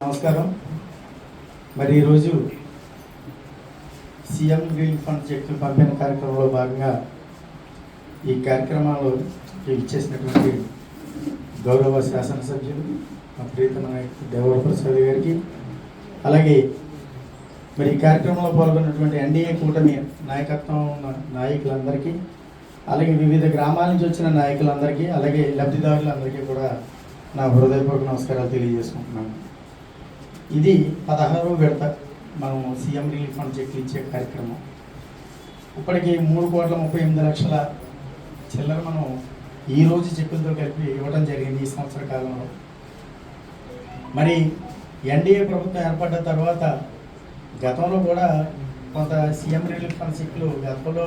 నమస్కారం. మరి ఈరోజు సీఎం గ్రీన్ ఫండ్ చెట్లు పంపిన కార్యక్రమంలో భాగంగా ఈ కార్యక్రమాలు ఇచ్చేసినటువంటి గౌరవ శాసనసభ్యులు మా ప్రీతమ నాయకుడు దేవర ప్రసాద్ గారికి అలాగే మరి ఈ కార్యక్రమంలో పాల్గొన్నటువంటి ఎన్డీఏ కూటమి నాయకత్వం ఉన్న నాయకులందరికీ అలాగే వివిధ గ్రామాల నుంచి వచ్చిన నాయకులందరికీ అలాగే లబ్ధిదారులందరికీ కూడా నా హృదయపూర్వక నమస్కారాలు తెలియజేసుకుంటున్నాను. ఇది పదహారవ విడత. మనం సీఎం రిలీఫ్ ఫండ్ చెక్లు ఇచ్చే కార్యక్రమం. ఇప్పటికి మూడు కోట్ల ముప్పై ఎనిమిది లక్షల చిల్లర మనం ఈ రోజు చెక్కులతో కలిపి ఇవ్వడం జరిగింది ఈ సంవత్సర కాలంలో. మరి ఎన్డీఏ ప్రభుత్వం ఏర్పడ్డ తర్వాత గతంలో కూడా కొంత సీఎం రిలీఫ్ ఫండ్ చెక్కులు గతంలో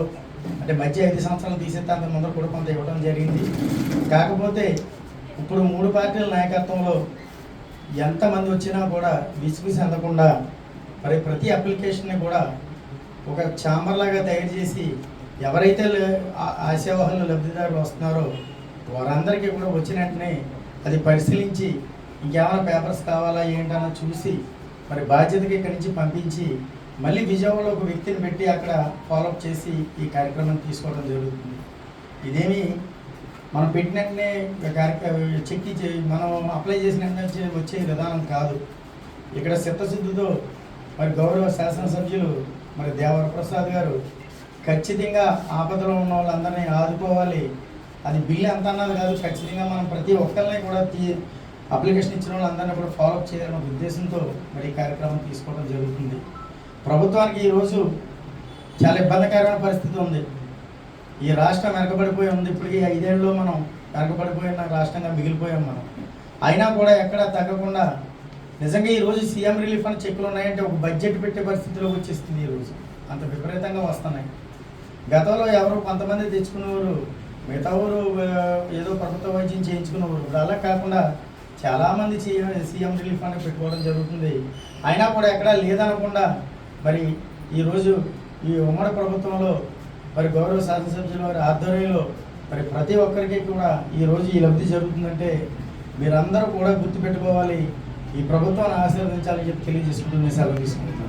అంటే మధ్య ఐదు సంవత్సరాలు తీసేస్తే అంత ముందర కూడా కొంత ఇవ్వడం జరిగింది. కాకపోతే ఇప్పుడు మూడు పార్టీల నాయకత్వంలో ఎంతమంది వచ్చినా కూడా విసిగిసి అందకుండా మరి ప్రతి అప్లికేషన్ని కూడా ఒక ఛాంబర్ లాగా తయారు చేసి ఎవరైతే లే- ఆశావాహులు లబ్ధిదారులు వస్తున్నారో వారందరికీ కూడా వచ్చిన వెంటనే అది పరిశీలించి ఇంకేమైనా పేపర్స్ కావాలా ఏంటన్నా చూసి మరి బాధ్యతకి ఇక్కడి నుంచి పంపించి మళ్ళీ విజయవాడలో ఒక వ్యక్తిని పెట్టి అక్కడ ఫాలోఅప్ చేసి ఈ కార్యక్రమం తీసుకోవడం జరుగుతుంది. ఇదేమి మనం పెట్టిన వెంటనే కార్యక్రమం చెక్ ఇచ్చి మనం అప్లై చేసిన వెంటనే వచ్చే- విధానం కాదు. ఇక్కడ చిత్తశుద్ధితో మరి గౌరవ శాసనసభ్యులు మరి దేవర ప్రసాద్ గారు ఖచ్చితంగా ఆపదలో ఉన్న వాళ్ళందరినీ ఆదుకోవాలి. అది బిల్లు ఎంత అన్నది కాదు ఖచ్చితంగా మనం ప్రతి ఒక్కరిని కూడా తీ అప్లికేషన్ ఇచ్చిన వాళ్ళందరినీ కూడా ఫాలోఅప్ చేయాలనే ఉద్దేశంతో మరి ఈ కార్యక్రమం తీసుకోవడం జరుగుతుంది. ప్రభుత్వానికి ఈరోజు చాలా ఇబ్బందికరమైన పరిస్థితి ఉంది. ఈ రాష్ట్రం వెనకబడిపోయి ఉంది. ఇప్పటికీ ఐదేళ్ళలో మనం వెనకబడిపోయిన రాష్ట్రంగా మిగిలిపోయాం మనం. అయినా కూడా ఎక్కడా తగ్గకుండా నిజంగా ఈరోజు సీఎం రిలీఫ్ అని చెక్కులు ఉన్నాయంటే ఒక బడ్జెట్ పెట్టే పరిస్థితిలోకి వచ్చేస్తుంది ఈరోజు అంత విపరీతంగా వస్తున్నాయి. గతంలో ఎవరు కొంతమంది తెచ్చుకునేవారు మిగతా ఊరు ఏదో ప్రభుత్వ వైద్యం చేయించుకునేవారు ఇప్పుడు అలా కాకుండా చాలామంది సీఎం రిలీఫ్ అని పెట్టుకోవడం జరుగుతుంది. అయినా కూడా ఎక్కడా లేదనకుండా మరి ఈరోజు ఈ ఉమ్మడి ప్రభుత్వంలో మరి గౌరవ శాసనసభ్యుల వారి ఆధ్వర్యంలో మరి ప్రతి ఒక్కరికి కూడా ఈ రోజు ఈ లబ్ధి జరుగుతుందంటే మీరందరూ కూడా గుర్తుపెట్టుకోవాలి. ఈ ప్రభుత్వాన్ని ఆశీర్వదించాలని చెప్పి తెలియజేసుకుంటూ సెలవు తీసుకుంటున్నాను.